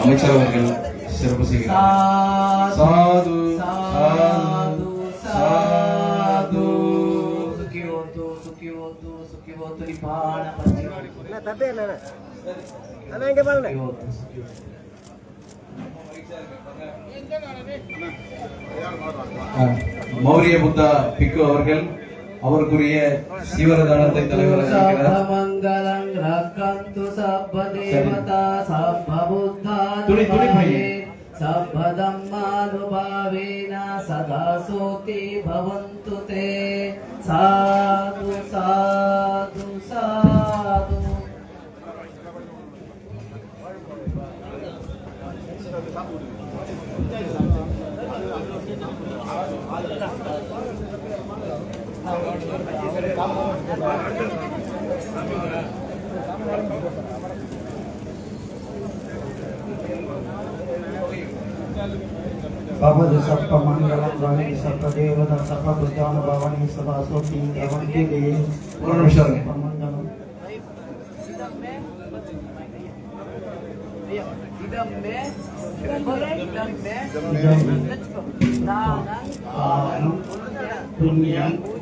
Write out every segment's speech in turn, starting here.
அமைச்சர் அவர்கள் சிறப்பு செய்கிறார். சாது சாது சாது. சுக்கி ஓத்து சுக்கி ஓத்து மௌரிய புத்தா பிக்கு அவர்கள் அவருக்குரிய சீவரதானத்தை தலைவராக துணி துணி பையன் सब्बदम्मानुभावेन सदा सोति भवन्तु ते साधु साधु साधु Thank you. भवद सप्त मंगलम सप्त देवता सप बुद्धान भवनी सदा स्वती भवन्ति देवी मंगलम में मे में मे में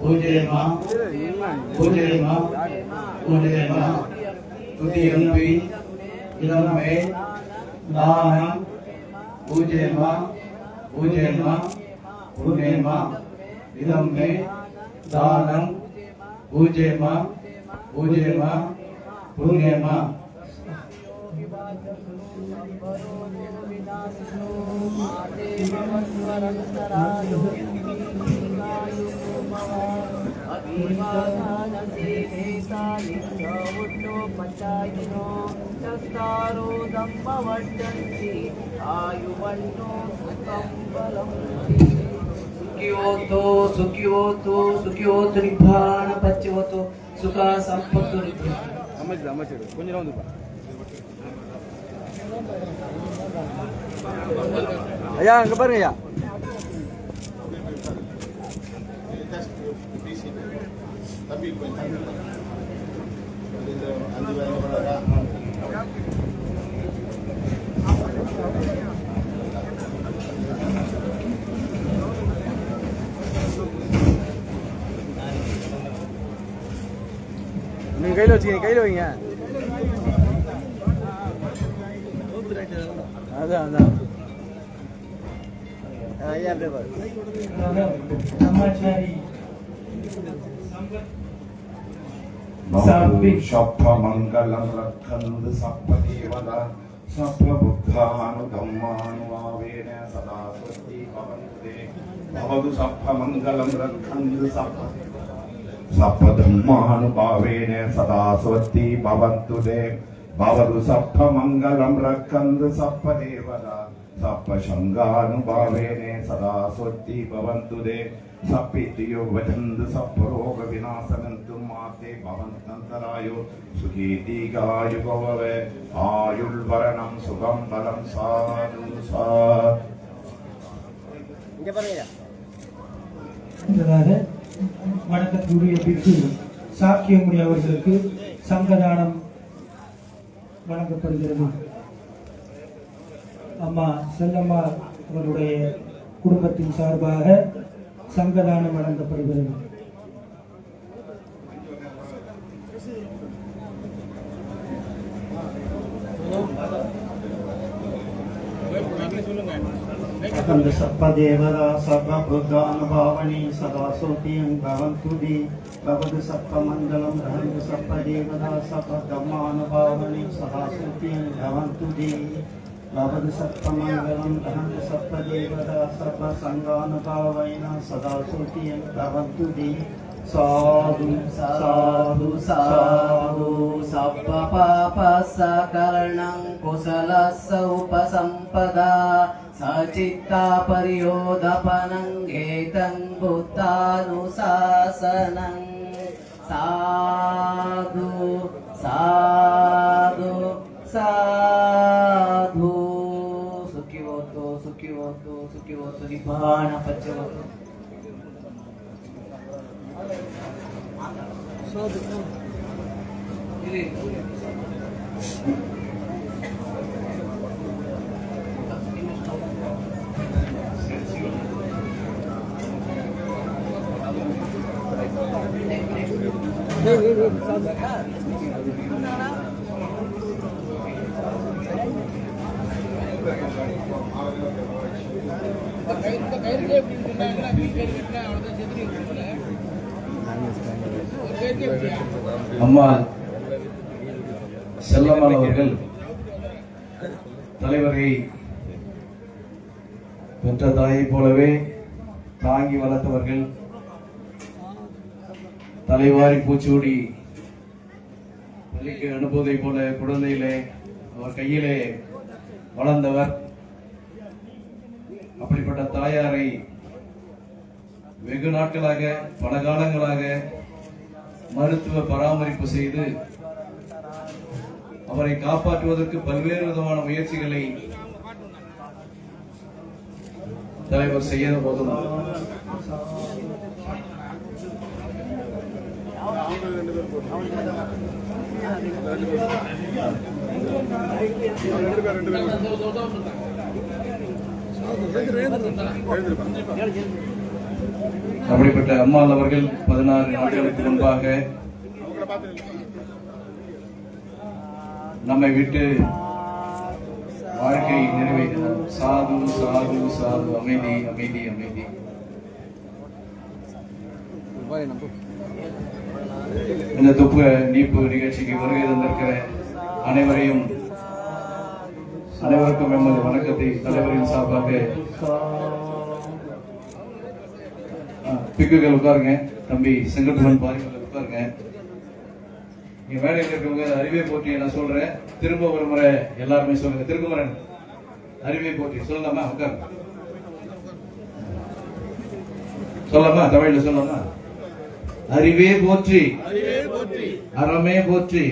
பூஜரேமா பூஜரேமா பூஜரேமா துதியம்பி இளமே தானம் பூஜேமா பூஜேமா பூஜேமா இளமே தானம் பூஜேமா பூஜேமா பூஜேமா विनाशनो माते भवस्वरन्तरायो అభిమానో పంచాయనో చస్తారో దంపవర్తంతి ఆయువన్నో సుఖం బలం సుఖియోతో సుఖియోతో సుఖియోతు నిభాన పచ్చివతో సుఖ సంపత్తు అమ్మచ్చుడు అమ్మచ్చుడు కొంచెం ఉంది ஐயா அங்கே பாருங்க ஐயா நீங்க கையில வச்சுக்கீங்க கையில வைங்க அதான் அதான் ஐயா සප්ප මංගලං රක්ඛන්තු සප්ප දේවතා සප්ප බුද්ධානු ධම්මානු ආවේන සදා සති පවන්තේ භවතු සප්ප මංගලං රක්ඛන්තු සප්ප සප්ප ධම්මානු ආවේන සදා සති පවන්තුදේ භවතු සප්ප මංගලං රක්ඛන්තු සප්ප දේවතා सप्पशङ्गानुभावेन सदा स्वस्ति भवन्तु ते सप्पितियो वदन्तु सप्परोगविनाशनन्तु माते भवन्तन्तरायो सुखी दीर्घायुगोभव आयुर्वरणं सुखं बलं साधु सा இங்க பாருங்க ஐயா என்பதாக வணக்கத்துக்குரிய பிக்கு சாக்கியமுனி அவர்களுக்கு சங்கதானம் வழங்கப்படுகிறது அம்மா செல்லம்மா அவருடைய குடும்பத்தின் சார்பாக சங்கதானம் வழங்கப்படுகிறது अखंड सप्पदेवरा सर्वभूतानुभावनी सदा सोतियं भवन्तु दे भवतु सप्पमण्डलं रहन्तु सप्पदेवता सप्पधम्मानुभावनी सदा सोतियं भवन्तु दे भवतु सप्पमङ्गलं रहन्तु सप्पदेवता सप्पसङ्गानुभावेन सदा सोतियं भवन्तु दे साधु साधु साधु सप्प पाप सकर्णं कुशलस्य उपसम्पदा सचित्ता परियोदपनं एतं बुद्धानुशासनं साधु साधु ವಿಭಾಣ ಪದ್ಯವನ್ನು Thank you. அம்மா செல்லம்மாள் அவர்கள் தலைவரை பெற்ற தாயை போலவே தாங்கி வளர்த்தவர்கள் தலைவாரி பூச்சூடி பள்ளிக்கு அனுப்புவதை போல குழந்தையிலே அவர் கையிலே வளர்ந்தவர். அப்படிப்பட்ட தாயாரை வெகு நாட்களாக பல காலங்களாக மருத்துவ பராமரிப்பு செய்து அவரை காப்பாற்றுவதற்கு பல்வேறு விதமான முயற்சிகளை தலைவர் செய்ய போதும் அப்படிப்பட்ட அம்மாள் அவர்கள் பதினாறு நாட்களுக்கு முன்பாக நம்மை விட்டு வாழ்க்கை நிறைவேற்றினார். சாது சாது சாது அமைதி அமைதி அமைதி. இந்த துப்பு நீப்பு நிகழ்ச்சிக்கு வருகை தந்திருக்கிற அனைவரையும் அனைவருக்கும் எமது வணக்கத்தை தலைவரின் சார்பாக பிக்குகள் உட்காருங்க. தம்பி செங்கட்டுவன் பாரிகள் உட்காருங்க. இங்க மேடையில் இருக்கவங்க அறிவை போட்டி நான் சொல்றேன். திரும்ப ஒரு முறை எல்லாருமே சொல்லுங்க. திருக்குமரன் அறிவை போட்டி சொல்லலாமா? உட்காருங்க. சொல்லலாமா? தமிழ்ல சொல்லலாமா? அறிவே போற்றி. அறமே போற்றி.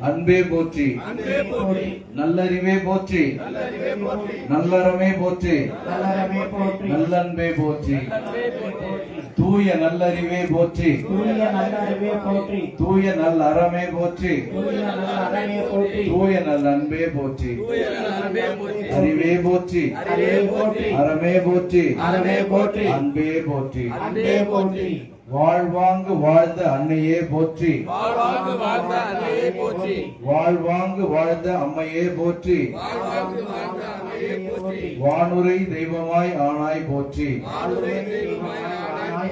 அன்பே போற்றி. நல்லறிவே போற்றி. நல்லறமே போற்றி. நல்லன்பே போற்றி. தூய நல்லறிவே போற்றி. தூய அறமே போற்றி. நல்ல அறமே போற்றி. தூய நல் அன்பே போற்றி. அறிவே போற்றி. அறமே போற்றி. அன்பே போற்றி. அன்பே போற்றி. வாழ்வாங்கு வாழ்ந்த அன்னையே போற்றி. வாழ்வாங்கு வாழ்ந்த அன்னையே போற்றி. வாழ்வாங்கு வாழ்ந்த அம்மையே போற்றி. வாழ்வாங்கு வாழ்ந்த அன்னையே போற்றி. வானுரை தெய்வமாய் ஆனாய் போற்றி. தெய்வமாய்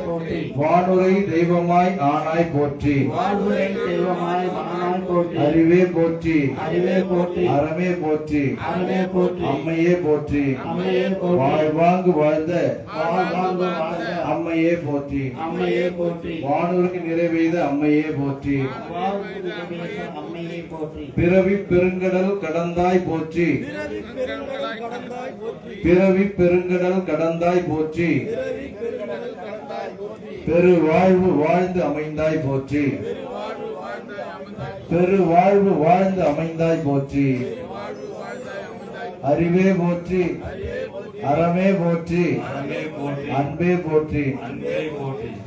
போற்றி. வானுரை தெய்வமாய் ஆனாய் போற்றி. வாழ்வுரை தெய்வமாய் மகனாய் போற்றி. அறிவே போற்றி. அறிவே போற்றி. அறமே போற்றி. அறமே போற்றி. அம்மையே போற்றி. அம்மையே போற்றி. வாழ்வாங்கு வாழ்ந்த. வாழ்வாங்கு வாழ்ந்த. அம்மையே போற்றி. அம்மையே போற்றி. வானூருக்கு நிறைவேத அம்மையே போற்றி. பிறவி பெருங்கடல் கடந்தாய் போற்றி. பிறவி பெருங்கடல் கடந்தாய் போற்றி. பெரு வாழ்வு வாழ்ந்து அமைந்தாய் போற்றி. பெரு வாழ்வு வாழ்ந்து அமைந்தாய் போற்றி. அறிவே போற்றி. அறமே போற்றி. அன்பே போற்றி.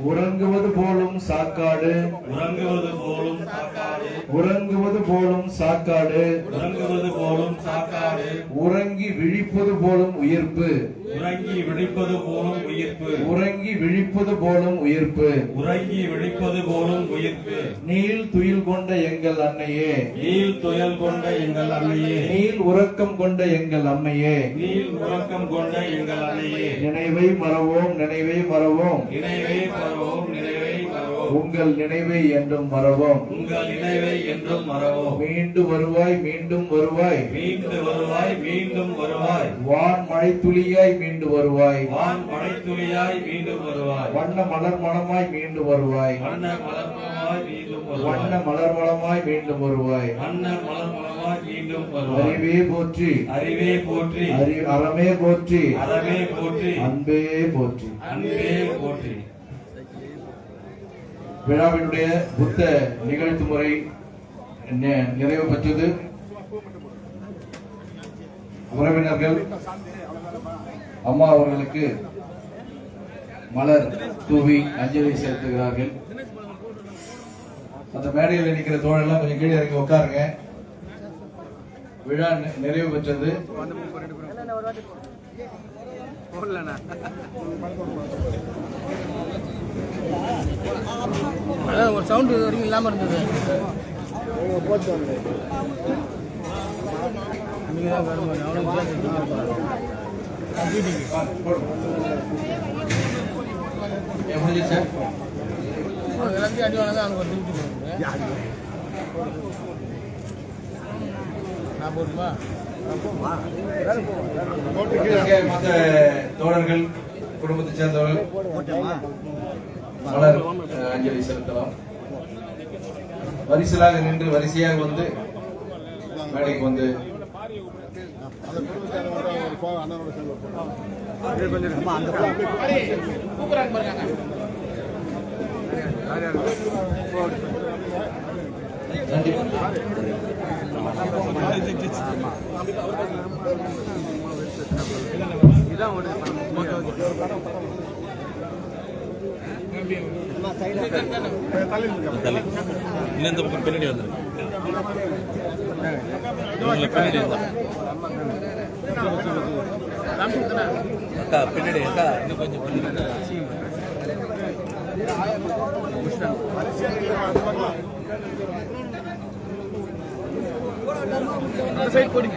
உறங்குவது போலும் சாக்காடு உறங்குவது போலும் சாக்காடு உறங்குவது போலும் சாக்காடு. உறங்குவது போலும் சாக்காடு. உறங்கி விழிப்பது போலும் உயிர்ப்பு. உறங்கி விழிப்பது போலும் உயிர்ப்பு. உறங்கி விழிப்பது போலும் உயிர்ப்பு. உறங்கி விழிப்பது போலும் உயிர்ப்பு. நீள் துயில் கொண்ட எங்கள் அன்னையே. நீள் துயல் கொண்ட எங்கள் அன்னையே. நீள் உறக்கம் கொண்ட எங்கள் அம்மையே. நீள் உறக்கம் கொண்ட எங்கள் அன்னையே. நினைவை மறவோம் நினைவை மறவோம். நினைவை பரவோம் நினைவை உங்கள் நினைவை என்றும் மறவோம். உங்கள் நினைவை என்றும் மறவோம். மீண்டு வருவாய் மீண்டும் வருவாய். மீண்டு வருவாய் மீண்டும் வருவாய். வான் மழை துளியாய் மீண்டு வருவாய். வான் மழைத்துளியாய் மீண்டும் வருவாய். வண்ண மலர் மணமாய் மீண்டு வருவாய். வண்ண மலர்மலமாய் மீண்டும் வண்ண மலர் மணமாய் மீண்டும் வருவாய். வண்ண மலர்மலமாய் மீண்டும் வருவாய். அறிவே போற்றி. அறிவே போற்றி. அறி அறமே போற்றி. அறமே போற்றி. அன்பே போற்றி. அன்பே போற்றி. விழாவினுடைய புத்த நிகழ்த்து முறை நிறைவு பெற்றது. உறவினர்கள் அம்மா அவர்களுக்கு மலர் தூவி அஞ்சலி செலுத்துகிறார்கள். அந்த மேடையில் நிற்கிற தோழெல்லாம் கொஞ்சம் கீழே இறங்கி உட்காருங்க விழா நிறைவு பெற்றது. அதான் சவுண்ட் இது வரைக்கும் இல்லாமல் இருந்தது. நீங்கள் தான் வரும்போது எல்லாத்தையும் அடி வாங்க அவனுக்கு ஒரு திருப்பி நான் போட்டுமா மற்ற தோழர்கள் குடும்பத்தைச் சேர்ந்தவர்கள் மலர் அஞ்சலி செலுத்தலாம். வரிசலாக நின்று வரிசையாக வந்து மேடைக்கு வந்து நன்றி இன்னும் இந்த பக்கம் பின்னாடி வந்துரு பின்னாடி அக்கா பின்னாடி அக்கா இன்னும் கொஞ்சம் பின்னாடி சைட் போடுங்க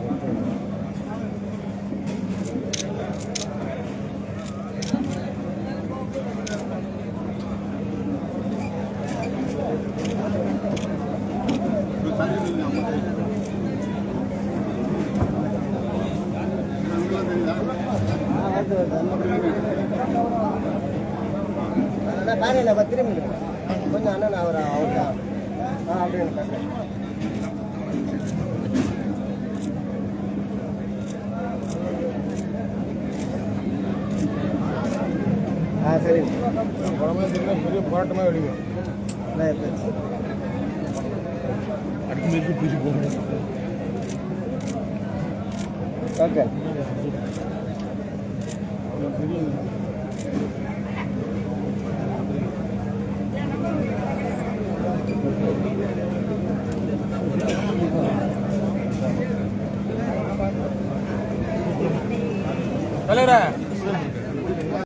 பின்னாடி அதுதான் சொல்கிறேன் கொஞ்சம் அண்ணன் அவர் அவர் ஆ. அப்படின்னு ஆ சரி. பெரிய போராட்டமாக வெடிக்கும் நான் எடுத்தாச்சு அடுத்து போகணும். ஓகே.